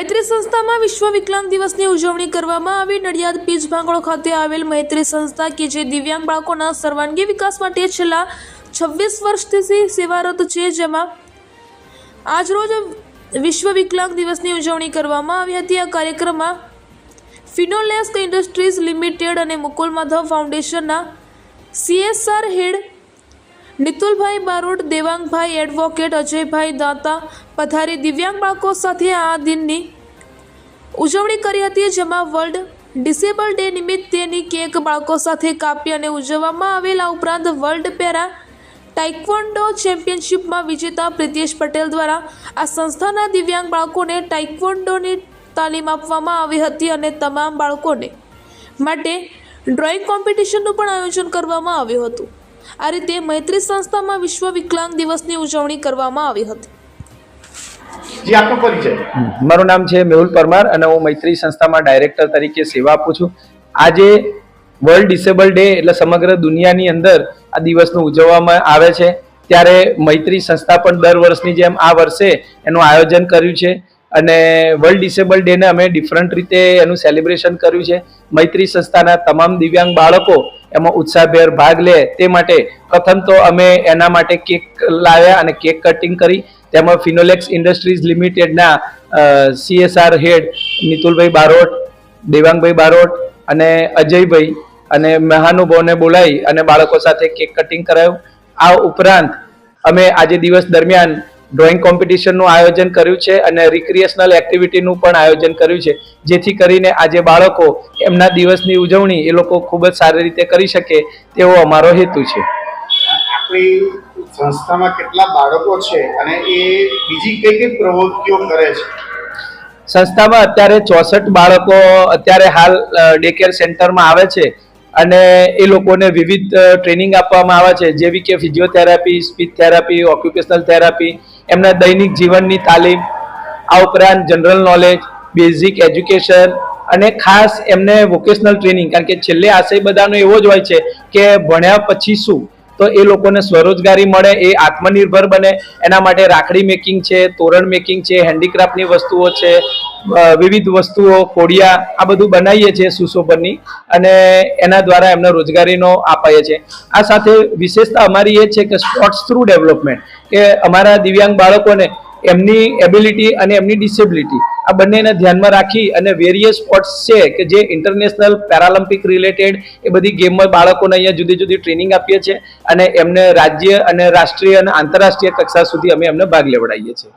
મૈત્રી સંસ્થામાં વિશ્વ વિકલાંગ દિવસની ઉજવણી કરવામાં આવી. નડિયાદ પીજ ભાંગોળ ખાતે આવેલ મૈત્રી સંસ્થા કે જે દિવ્યાંગ બાળકોના સર્વાંગી વિકાસ માટે છેલ્લા છવ્વીસ વર્ષથી સેવારત છે, જેમાં આજરોજ વિશ્વ વિકલાંગ દિવસની ઉજવણી કરવામાં આવી હતી. આ કાર્યક્રમમાં ફિનોલેસ્ક ઇન્ડસ્ટ્રીઝ લિમિટેડ અને મુકુલ માધવ ફાઉન્ડેશનના CSR head Nitulbhai Barot Devangbhai advocate, Ajaybhai દાતા પથારી દિવ્યાંગ બાળકો સાથે આ દિનની ઉજવણી કરી હતી, જેમાં વર્લ્ડ ડિસેબલ ડે નિમિત્તેની કેક બાળકો સાથે કાપી અને ઉજવવામાં આવેલા ઉપરાંત વર્લ્ડ પેરા ટાઇક્વોન્ડો ચેમ્પિયનશિપમાં વિજેતા પ્રિતેશ પટેલ દ્વારા આ સંસ્થાના દિવ્યાંગ બાળકોને ટાઇક્વોન્ડોની તાલીમ આપવામાં આવી હતી અને તમામ બાળકોને માટે ડ્રોઈંગ કોમ્પિટિશનનું પણ આયોજન કરવામાં આવ્યું હતું. આ રીતે મૈત્રી સંસ્થામાં વિશ્વ વિકલાંગ દિવસની ઉજવણી કરવામાં આવી હતી. જી આપનો પરિચય. મારું નામ છે મેહુલ પરમાર અને હું મૈત્રી સંસ્થામાં ડાયરેક્ટર તરીકે સેવા આપું છું. આજે વર્લ્ડ ડિસેબલ ડે એટલે સમગ્ર દુનિયાની અંદર આ દિવસનું ઉજવવામાં આવે છે. ત્યારે મૈત્રી સંસ્થા પણ દર વર્ષની જેમ આ વર્ષે એનું આયોજન કર્યું છે અને વર્લ્ડ ડિસેબલ ડેને અમે ડિફરન્ટ રીતે એનું સેલિબ્રેશન કર્યું છે. મૈત્રી સંસ્થાના તમામ દિવ્યાંગ બાળકો એમાં ઉત્સાહભેર ભાગ લે તે માટે પ્રથમ તો અમે એના માટે કેક લાવ્યા અને કેક કટિંગ કરી. તેમાં ફિનોલેક્સ ઇન્ડસ્ટ્રીઝ લિમિટેડના સીએસઆર હેડ નિતુલભાઈ બારોટ, દેવાંગભાઈ બારોટ અને અજયભાઈ અને મહાનુભાવને બોલાવી અને બાળકો સાથે કેક કટિંગ કરાયું. આ ઉપરાંત અમે આજે દિવસ દરમિયાન ડ્રોઈંગ કોમ્પિટિશનનું આયોજન કર્યું છે અને રિક્રિએશનલ એક્ટિવિટીનું પણ આયોજન કર્યું છે. જેથી કરીને આજે બાળકો એમના દિવસની ઉજવણી એ લોકો ખૂબ જ સારી રીતે કરી શકે તેવો અમારો હેતુ છે. આપણી સંસ્થામાં કેટલા બાળકો છે અને એ બીજી કઈ કઈ પ્રવૃત્તિઓ કરે છે? સંસ્થામાં અત્યારે ચોસઠ બાળકો અત્યારે હાલ ડે કેર સેન્ટરમાં આવે છે. અને એ લોકોને વિવિધ ટ્રેનિંગ આપવામાં આવે છે. જેવી કે physiotherapy speech therapy occupational therapy એમના દૈનિક જીવનની તાલીમ, આ ઉપરાંત જનરલ નોલેજ બેઝિક એજ્યુકેશન અને ખાસ એમને વોકેશનલ ટ્રેનિંગ કારણ કે છેલ્લે આશય બધાનો એવો જ હોય છે કે ભણ્યા પછી શું? તો એ લોકોને સ્વરોજગારી મળે, એ આત્મનિર્ભર બને. એના માટે રાખડી મેકિંગ છે, તોરણ મેકિંગ છે હેન્ડીક્રાફ્ટની વસ્તુઓ છે વિવિધ વસ્તુઓ કોડિયા આ બધું બનાવીએ છીએ સુશોભનની અને એના દ્વારા એમને રોજગારીનો અપાઈએ છીએ આ સાથે વિશેષતા અમારી એ છે કે સ્પોર્ટ્સ થ્રુ ડેવલપમેન્ટ, કે અમારા દિવ્યાંગ બાળકોને એમની એબિલિટી અને એમની ડિસેબિલિટી, આ બંનેને ધ્યાનમાં રાખી અને વેરિયસ સ્પોર્ટ્સ છે કે જે ઇન્ટરનેશનલ પેરાલિમ્પિક રિલેટેડ એ બધી ગેમમાં બાળકોને અહીંયા જુદી જુદી ટ્રેનિંગ આપીએ છીએ અને એમને રાજ્ય અને રાષ્ટ્રીય અને આંતરરાષ્ટ્રીય કક્ષા સુધી અમે એમને ભાગ લેવડાવીએ છીએ.